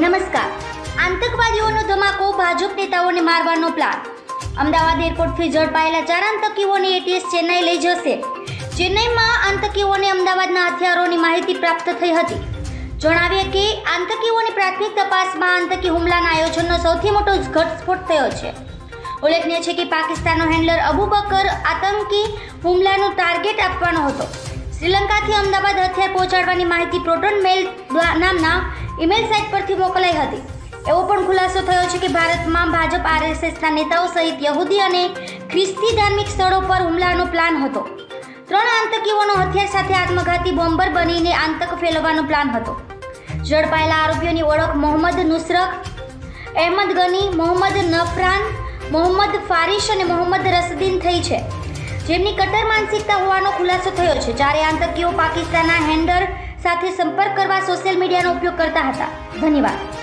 નમસ્કાર. આતંકવાદીઓનો ધમાકો ભાજપ નેતાઓને મારવાનો પ્લાન. અમદાવાદ એરપોર્ટથી ઝડપાયેલા ચાર આતંકીઓને એટીએસ ચેન્નાઈ લઈ જશે. ચેન્નાઈમાં આતંકીઓને અમદાવાદના હથિયારોની માહિતી પ્રાપ્ત થઈ હતી. જણાવીએ કે આતંકીઓની પ્રાથમિક તપાસમાં આતંકી હુમલાના આયોજનનો સૌથી મોટો ઘટસ્ફોટ થયો છે. ઉલ્લેખનીય છે કે પાકિસ્તાનનો હેન્ડલર અબુ બકર આતંકી હુમલાનું ટાર્ગેટ આપવાનો હતો. શ્રીલંકાથી અમદાવાદ હથિયાર પહોંચાડવાની માહિતી પ્રોટોન મેલ નામના ઈમેલ સાઇટ પરથી મોકલાઈ હતી. એવો પણ ખુલાસો થયો છે કે ભારતમાં ભાજપ આરએસએસના નેતાઓ સહિત યહૂદી અને ખ્રિસ્તી ધાર્મિક સ્થળો પર હુમલાનો પ્લાન હતો. ત્રણ આતંકીઓનો હથિયાર સાથે આત્મઘાતી બોમ્બર બનીને આતંક ફેલાવવાનો પ્લાન હતો. ઝડપાયેલા આરોપીઓની ઓળખ મોહમ્મદ નુસરત, અહેમદ ગની, મોહમ્મદ નફરાન, મોહમ્મદ ફારિશ અને મોહમ્મદ રસદીન થઈ છે. જેમની કટર માનસિકતા હોવાનો ખુલાસો થયો છે. જ્યારે આતંકીઓ પાકિસ્તાનના હેન્ડર સાથે સંપર્ક કરવા સોશિયલ મીડિયાનો ઉપયોગ કરતા હતા. ધન્યવાદ.